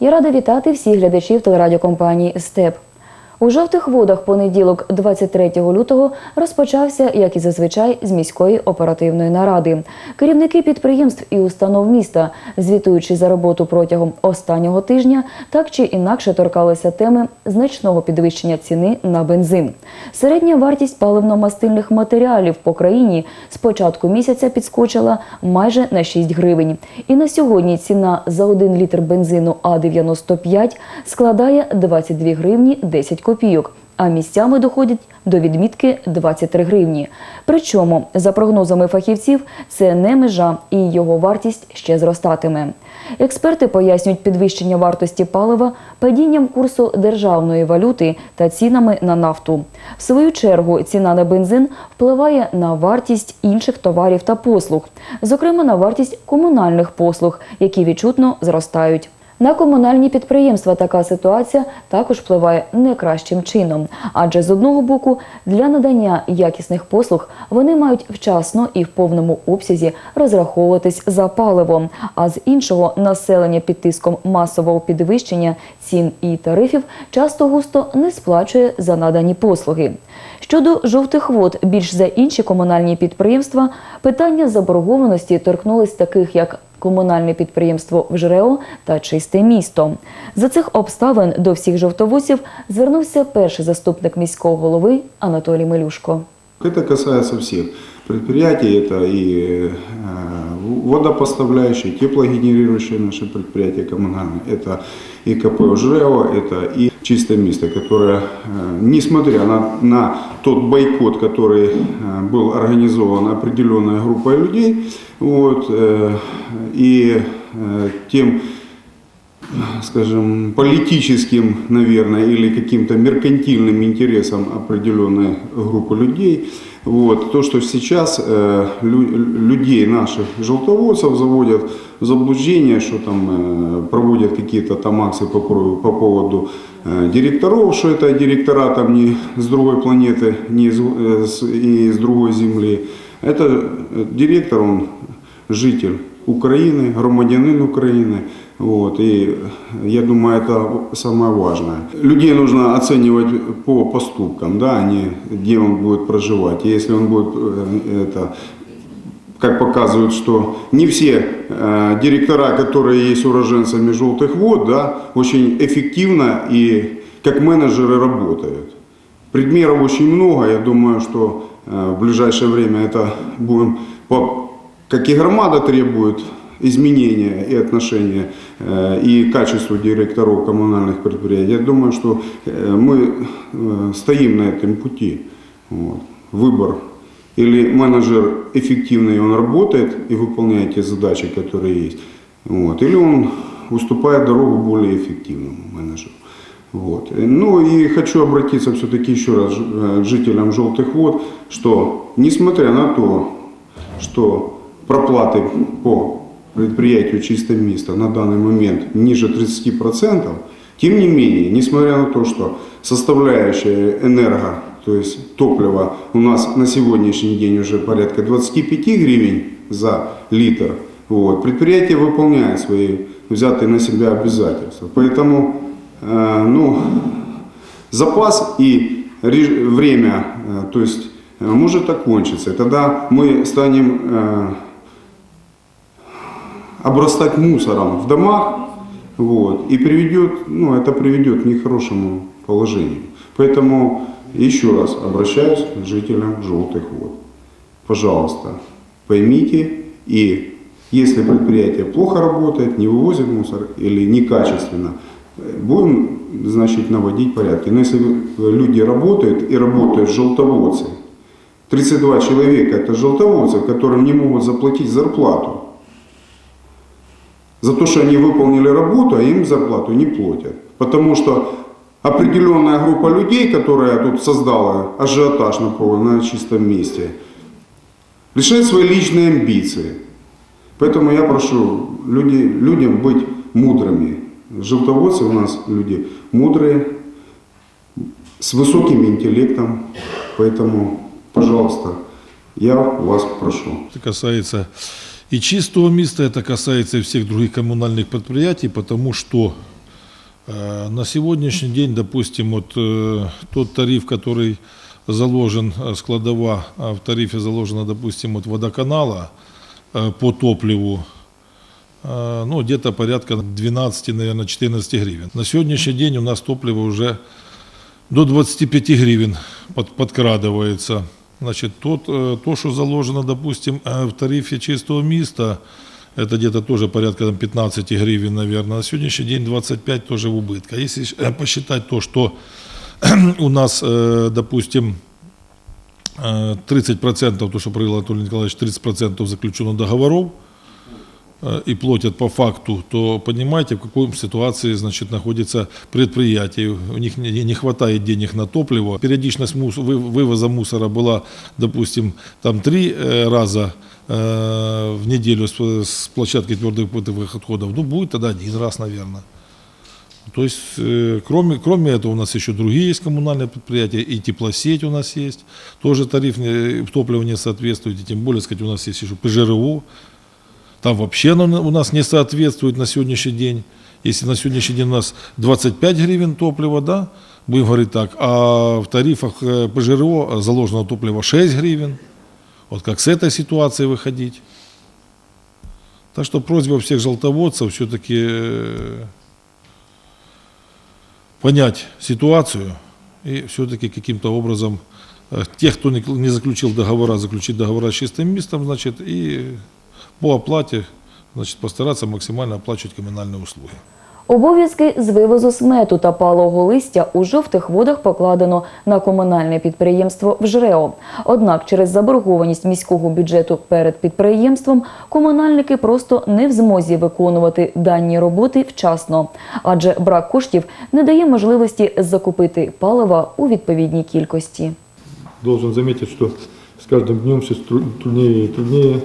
Я рада вітати всіх глядачів телерадіокомпанії Степ. У жовтих водах понеділок, 23 лютого, розпочався, як і зазвичай, з міської оперативної наради. Керівники підприємств і установ міста, звітуючи за роботу протягом останнього тижня, так чи інакше торкалися теми значного підвищення ціни на бензин. Середня вартість паливно-мастильних матеріалів по країні з початку місяця підскочила майже на 6 гривень. І на сьогодні ціна за 1 літр бензину А95 складає 22 гривні 10 копійок, а місцями доходять до відмітки 23 гривні. Причому, за прогнозами фахівців, це не межа і його вартість ще зростатиме. Експерти пояснюють підвищення вартості палива падінням курсу державної валюти та цінами на нафту. В свою чергу ціна на бензин впливає на вартість інших товарів та послуг, зокрема на вартість комунальних послуг, які відчутно зростають. На комунальні підприємства така ситуація також впливає не кращим чином, адже з одного боку для надання якісних послуг вони мають вчасно і в повному обсязі розраховуватись за паливом, а з іншого населення під тиском масового підвищення цін і тарифів часто густо не сплачує за надані послуги. Щодо жовтих вод, більш за інші комунальні підприємства, питання заборгованості торкнулись таких як комунальне підприємство «ВЖРЕО» та «Чисте місто». За цих обставин до всіх жовтоводців звернувся перший заступник міського голови Анатолій Мелюшко. Это касается всех предприятий, это и э, водопоставляющие, теплогенерирующие наши предприятия коммунальные, это и КП «ЖРЭО», это и «Чистое место», которое, э, несмотря на, на тот бойкот, который э, был организован определенной группой людей, вот, э, и тем скажем, политическим, наверное, или каким-то меркантильным интересам определенной группы людей. Вот. То, что сейчас э, лю- людей, наших желтоводцев, заводят в заблуждение, что там э, проводят какие-то там акции по, по поводу директоров, что это директора там не с другой планеты, не из, э, и с другой земли. Это э, директор, он житель Украины, громадянин Украины. Вот, и я думаю, это самое важное. Людей нужно оценивать по поступкам, да, а не где он будет проживать. И если он будет э, это как показывают, что не все э, директора, которые есть уроженцами желтых вод, да, очень эффективно и как менеджеры работают. Примеров очень много. Я думаю, что э, в ближайшее время это будем, по- как и громада требует изменения и отношения э, и качества директоров коммунальных предприятий. Я думаю, что э, мы э, стоим на этом пути. Вот. Выбор или менеджер эффективный, он работает и выполняет те задачи, которые есть. Вот. Или он уступает дорогу более эффективному менеджеру. Вот. Ну и хочу обратиться все-таки еще раз э, жителям Желтых вод, что несмотря на то, что проплаты по предприятию «Чистое место» на данный момент ниже 30%, тем не менее, несмотря на то, что составляющая энерго, то есть топливо у нас на сегодняшний день уже порядка 25 гривен за литр, вот, предприятие выполняет свои взятые на себя обязательства. Поэтому э, ну, запас и время, э, то есть э, может окончиться. Тогда мы станем э, обрастать мусором в домах, вот, и приведет, ну, это приведет к нехорошему положению. Поэтому еще раз обращаюсь к жителям желтых вод. Пожалуйста, поймите и если предприятие плохо работает, не вывозит мусор или некачественно, будем, значит, наводить порядки. Но если люди работают и работают желтоводцы, 32 человека это желтоводцы, которым не могут заплатить зарплату. За то, что они выполнили работу, а им зарплату не платят. Потому что определенная группа людей, которая тут создала ажиотаж на, на чистом месте, решает свои личные амбиции. Поэтому я прошу люди, людям быть мудрыми. Желтоводцы у нас люди мудрые, с высоким интеллектом. Поэтому, пожалуйста, я вас прошу. Это касается и чистого места, это касается и всех других коммунальных предприятий, потому что На сегодняшний день, допустим, вот э, тот тариф, который заложен, э, складова а в тарифе заложена, допустим, вот водоканала э, по топливу, э, ну, где-то порядка 12, наверное, 14 гривен. На сегодняшний день у нас топливо уже до 25 гривен под, подкрадывается. Значит, тот, э, то, что заложено, допустим, э, в тарифе чистого места, это где-то тоже порядка там, 15 гривен, наверное. На сегодняшний день 25 тоже в убытке. А если э, посчитать то, что у нас, э, допустим, э, 30%, то, что провел Анатолий Николаевич, 30% заключено договоров, э, и платят по факту, то понимаете, в какой ситуации значит, находится предприятие. У них не, хватает денег на топливо. Периодичность мус- вы- вывоза мусора была, допустим, там три э, раза э, в неделю с, площадки твердых бытовых отходов. Ну, будет тогда один раз, наверное. То есть, э, кроме, кроме этого, у нас еще другие есть коммунальные предприятия, и теплосеть у нас есть, тоже тариф не- топливо не соответствует, и тем более, сказать, у нас есть еще ПЖРУ, там вообще оно у нас не соответствует на сегодняшний день. Если на сегодняшний день у нас 25 гривен топлива, да, будем говорить так, а в тарифах э, ПЖРО заложено топливо 6 гривен. Вот как с этой ситуации выходить? Так что просьба всех желтоводцев все-таки понять ситуацию и все-таки каким-то образом э, тех, кто не заключил договора, заключить договора с чистым местом, значит, и по оплате, значит, постараться максимально оплачивать коммунальные услуги. Обов'язки з вивозу смету та палого листя у жовтих водах покладено на комунальне підприємство «Вжрео». Однак через заборгованість міського бюджету перед підприємством комунальники просто не в змозі виконувати дані роботи вчасно, адже брак коштів не дає можливості закупити палива у відповідній кількості. Должен заметить, что с каждым днем все тру- труднее и труднее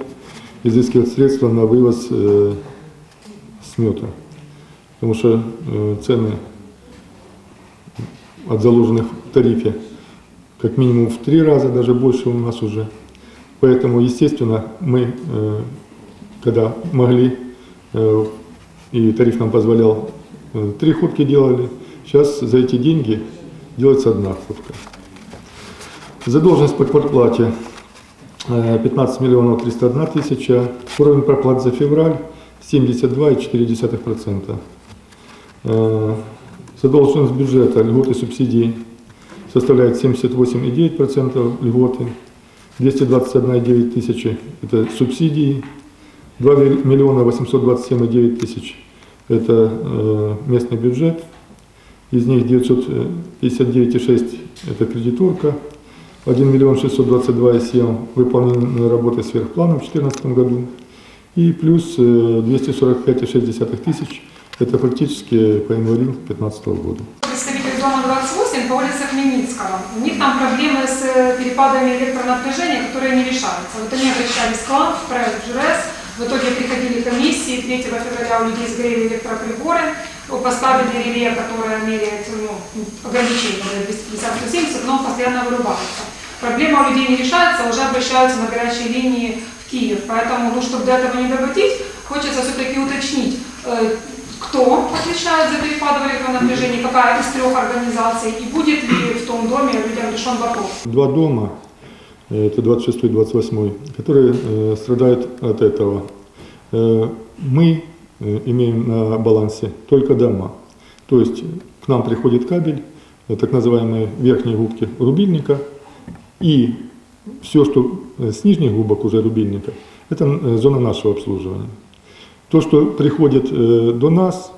изыскивать средства на вывоз э, смета. Потому что э, цены от заложенных в тарифе как минимум в три раза, даже больше у нас уже. Поэтому, естественно, мы, э, когда могли, э, и тариф нам позволял, э, три ходки делали. Сейчас за эти деньги делается одна ходка. Задолженность по квартплате 15 миллионов 301 тысяча. Уровень проплат за февраль 72,4%. Э, Задолженность бюджета льготы субсидий составляет 78,9% льготы. 221,9 тысячи – это субсидии. 2 миллиона 827,9 тысяч – это э, местный бюджет. Из них 959,6 – это кредиторка. 1 миллион 622,7 выполнены работы сверхплана в 2014 году. И плюс э, 245,6 тысяч – это фактически по январю 2015 года. Представитель дома 28 по улице Хмельницкого. У них там проблемы с э, перепадами электронапряжения, которые не решаются. Вот они обращались к вам, в проект ЖРЭС. В итоге приходили комиссии, 3 февраля у людей сгорели электроприборы, поставили реле, которое меряет ну, ограничение до 250-170, но постоянно вырубается. Проблема у людей не решается, уже обращаются на горячие линии в Киев. Поэтому, ну, чтобы до этого не доводить, хочется все-таки уточнить, э, кто отвечает за перепады в электронапряжении, какая из трех организаций, и будет ли в том доме людям решен вопрос. Два дома, э, это 26 и 28, которые э, страдают от этого. Мы имеем на балансе только дома. То есть к нам приходит кабель, так называемые верхние губки рубильника, и все, что с нижних губок уже рубильника, это зона нашего обслуживания. То, что приходит до нас,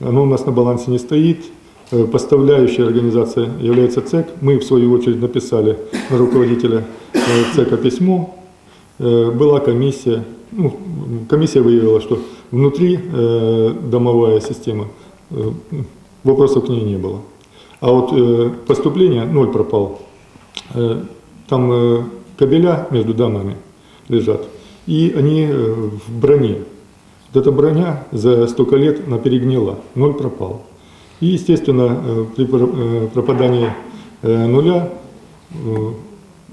оно у нас на балансе не стоит. Поставляющая организация является ЦЕК. Мы, в свою очередь, написали на руководителя ЦЕКа письмо. Была комиссия. Ну, комиссия выявила, что внутри домовая система, вопросов к ней не было. А вот поступление, ноль пропал. Э, Там э, кабеля между домами лежат, и они э, в броне. Вот эта броня за столько лет она перегнила, ноль пропал. И, естественно, при пр- пропадании нуля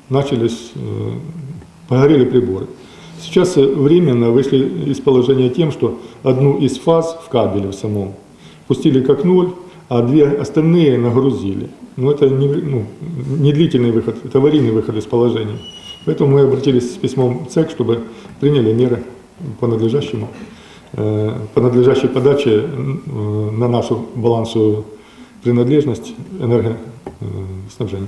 начались, погорели приборы. Сейчас временно вышли из положения тем, что одну из фаз в кабеле в самом пустили как ноль, а две остальные нагрузили. Но это не, ну, не длительный выход, это аварийный выход из положения. Поэтому мы обратились с письмом в ЦЕК, чтобы приняли меры по надлежащему, э, по надлежащей подаче э, на нашу балансовую принадлежность энергоснабжения.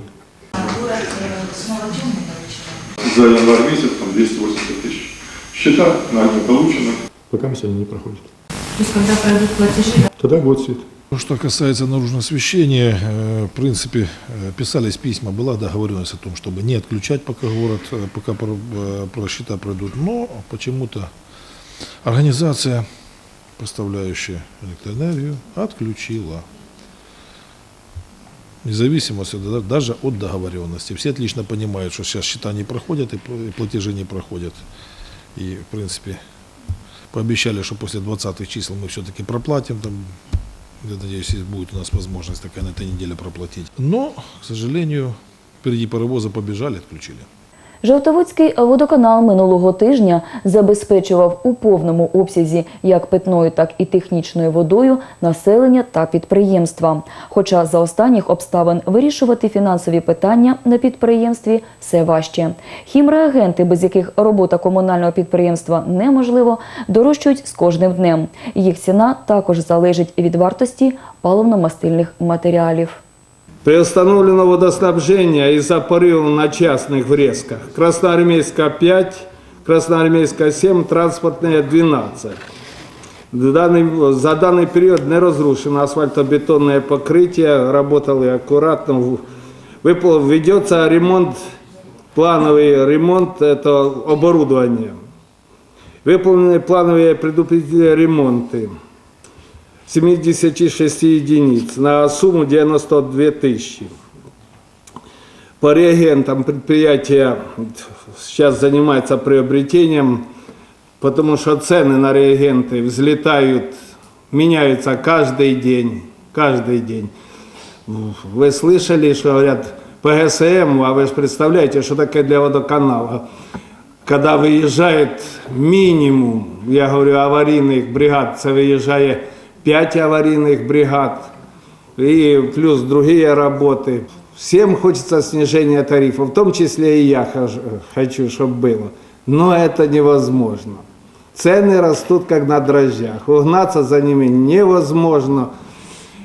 За январь месяц там 280 тысяч. Счета нами получены. Пока они не проходят. То есть, когда пройдут платежи, Тогда год свет. Ну, Что касается наружного освещения, э, в принципе, э, писались письма, была договоренность о том, чтобы не отключать, пока город, э, пока про, э, про счета пройдут. Но почему-то организация, поставляющая электроэнергию, отключила. Независимость да- даже от договоренности. Все отлично понимают, что сейчас счета не проходят и пл- и платежи не проходят. И, в принципе, пообещали, что после 20 чисел мы все-таки проплатим там я надеюсь, будет у нас возможность такая на этой неделе проплатить. Но, к сожалению, впереди паровоза побежали, отключили. Жовтоводський водоканал минулого тижня забезпечував у повному обсязі як питною, так і технічною водою населення та підприємства. Хоча за останніх обставин вирішувати фінансові питання на підприємстві все важче. Хімреагенти, без яких робота комунального підприємства неможливо, дорожчують з кожним днем. Їх ціна також залежить від вартості паливно-мастильних матеріалів. Приостановлено водоснабжение из-за порыва на частных врезках. Красноармейская 5, Красноармейская 7, транспортная 12. Данный- за данный период не разрушено асфальтобетонное покрытие, работали аккуратно. Выпал- Ведется ремонт, плановый ремонт этого оборудования. Выполнены плановые предупредительные ремонты. 76 единиц на сумму 92 тысячи. По реагентам предприятие сейчас занимается приобретением, потому что цены на реагенты взлетают, меняются каждый день, каждый день. Вы слышали, что говорят ПГСМ, а вы же представляете, что такое для водоканала. Когда выезжает минимум, я говорю, аварийных бригад, це выезжает 5 аварийных бригад и плюс другие работы. Всем хочется снижения тарифа, в том числе и я хочу, чтобы было. Но это невозможно. Цены растут как на дрожжах. Угнаться за ними невозможно.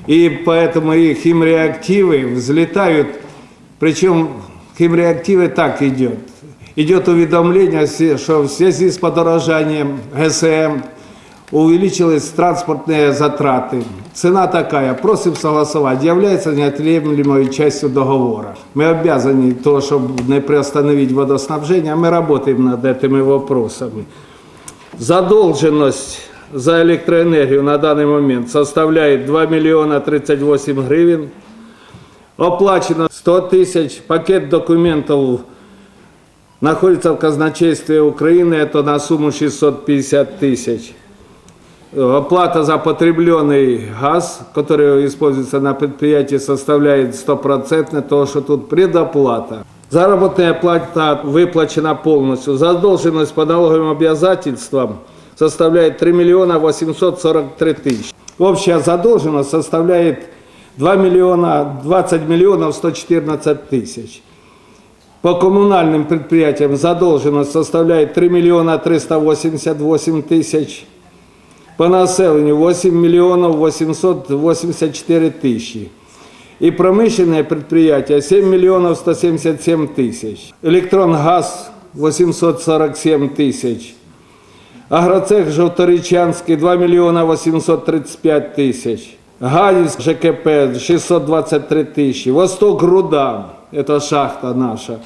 И поэтому и химреактивы взлетают. Причем химреактивы так идет. Идет уведомление, что в связи с подорожанием ГСМ увеличились транспортные затраты. Цена такая, просим согласовать, является неотъемлемой частью договора. Мы обязаны то, чтобы не приостановить водоснабжение, а мы работаем над этими вопросами. Задолженность за электроэнергию на данный момент составляет 2 миллиона 38 гривен. Оплачено 100 тысяч. Пакет документов находится в казначействе Украины, это на сумму 650 тысяч. Оплата за потребленный газ, который используется на предприятии, составляет 100%, то, что тут предоплата. Заработная плата выплачена полностью. Задолженность по налоговым обязательствам составляет 3 миллиона 843 тысячи. Общая задолженность составляет 2 миллиона 20 миллионов 114 тысяч. По коммунальным предприятиям задолженность составляет 3 миллиона 388 тысяч. По населению 8 миллионов 884 тысячи. И промышленные предприятия 7 миллионов 177 тысяч. Электрон-газ 847 тысяч. Агроцех Жовторичанский 2 миллиона 835 тысяч. Ганец ЖКП 623 тысячи. Восток Руда, это шахта наша,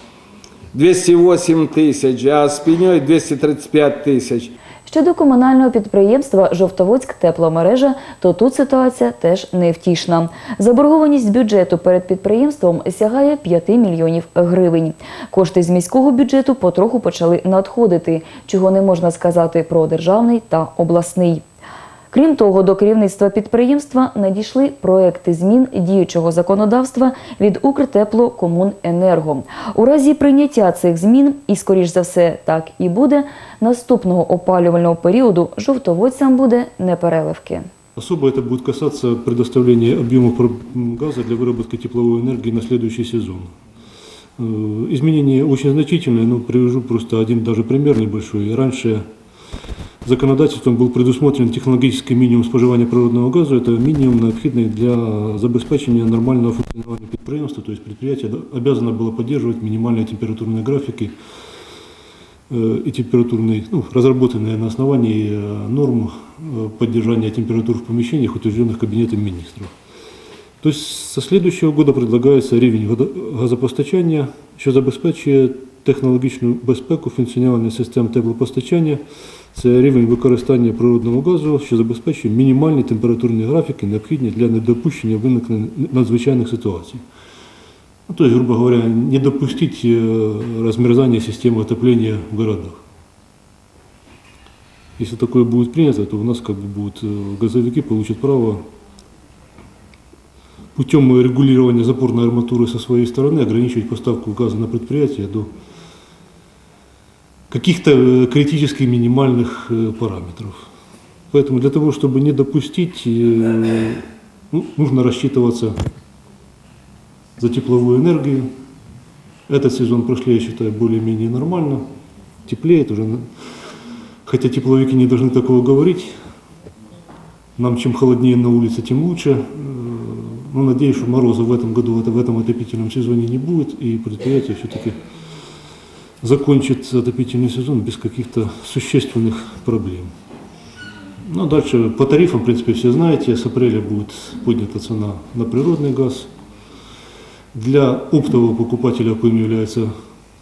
208 тысяч, а с пеней 235 тисяч. Щодо комунального підприємства Жовтоводськ тепломережа, то тут ситуація теж невтішна. Заборгованість бюджету перед підприємством сягає 5 мільйонів гривень. Кошти з міського бюджету потроху почали надходити, чого не можна сказати про державний та обласний. Крім того, до керівництва підприємства надійшли проекти змін діючого законодавства від Укртеплокомуненерго. У разі прийняття цих змін, і скоріш за все так і буде, наступного опалювального періоду жовтоводцям буде непереливки. Особо это будет касаться предоставления объемов про- м, газа для выработки тепловой энергии на следующий сезон. Э, Изменения очень значительные, но привяжу просто один даже пример небольшой. Раньше законодательством был предусмотрен технологический минимум споживания природного газа. Это минимум необходимый для забезпечения нормального функционирования предприятия. То есть предприятие обязано было поддерживать минимальные температурные графики э, и температурные, ну, разработанные на основании э, норм э, поддержания температур в помещениях, утвержденных Кабинетом министров. То есть со следующего года предлагається рівень водо- газопостачання, що забезпечує технологічну безпеку функціонування систем теплопостачання. Це рівень використання природного газу, що забезпечує мінімальні температурні графіки, необхідні для недопущення виникнення надзвичайних ситуацій. Ну, то есть, грубо говоря, не допустить э, размерзания системы отопления в городах. Если такое будет принято, то у нас как бы будут э, газовики получат право путем регулирования запорной арматуры со своей стороны ограничивать поставку газа на предприятие до каких-то э, критически минимальных э, параметров. Поэтому для того, чтобы не допустить, э, ну, нужно рассчитываться за тепловую энергию. Этот сезон прошли, я считаю, более-менее нормально. Теплеет уже. Хотя тепловики не должны такого говорить. Нам чем холоднее на улице, тем лучше. Но надеюсь, что мороза в этом году, в этом отопительном сезоне не будет. И предприятие все-таки закончит отопительный сезон без каких-то существенных проблем. Ну, дальше по тарифам, в принципе, все знаете, с апреля будет поднята цена на природный газ. Для оптового покупателя, коим является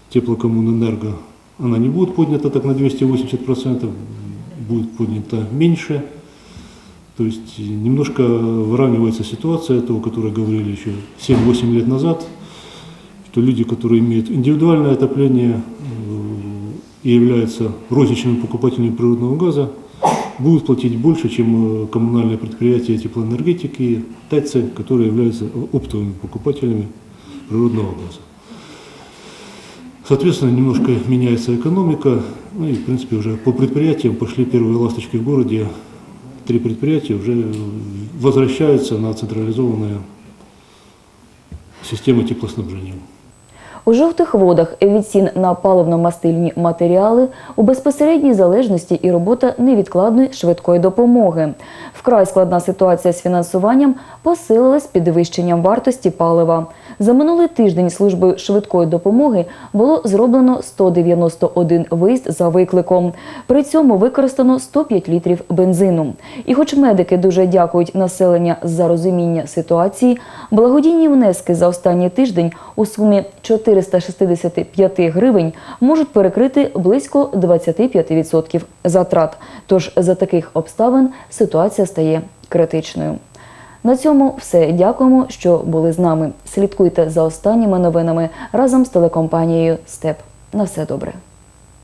теплокоммунэнерго, она не будет поднята так на 280%, будет поднята меньше. То есть немножко выравнивается ситуация того, о которой говорили еще 7-8 лет назад, что люди, которые имеют индивидуальное отопление э, и являются розничными покупателями природного газа, будут платить больше, чем э, коммунальные предприятия теплоэнергетики, ТЭЦы, которые являются оптовыми покупателями природного газа. Соответственно, немножко меняется экономика, ну и, в принципе, уже по предприятиям пошли первые ласточки в городе. Три предприятия уже возвращаются на централизованную систему теплоснабжения. У жовтих водах від цін на паливно-мастильні матеріали у безпосередній залежності і робота невідкладної швидкої допомоги. Вкрай складна ситуація з фінансуванням посилилась підвищенням вартості палива. За минулий тиждень службою швидкої допомоги було зроблено 191 виїзд за викликом. При цьому використано 105 літрів бензину. І хоч медики дуже дякують населення за розуміння ситуації, благодійні внески за останній тиждень у сумі 465 гривень можуть перекрити близько 25% затрат. Тож за таких обставин ситуація стає критичною. На цьому все. Дякуємо, що були з нами. Слідкуйте за останніми новинами разом з телекомпанією Степ. На все добре.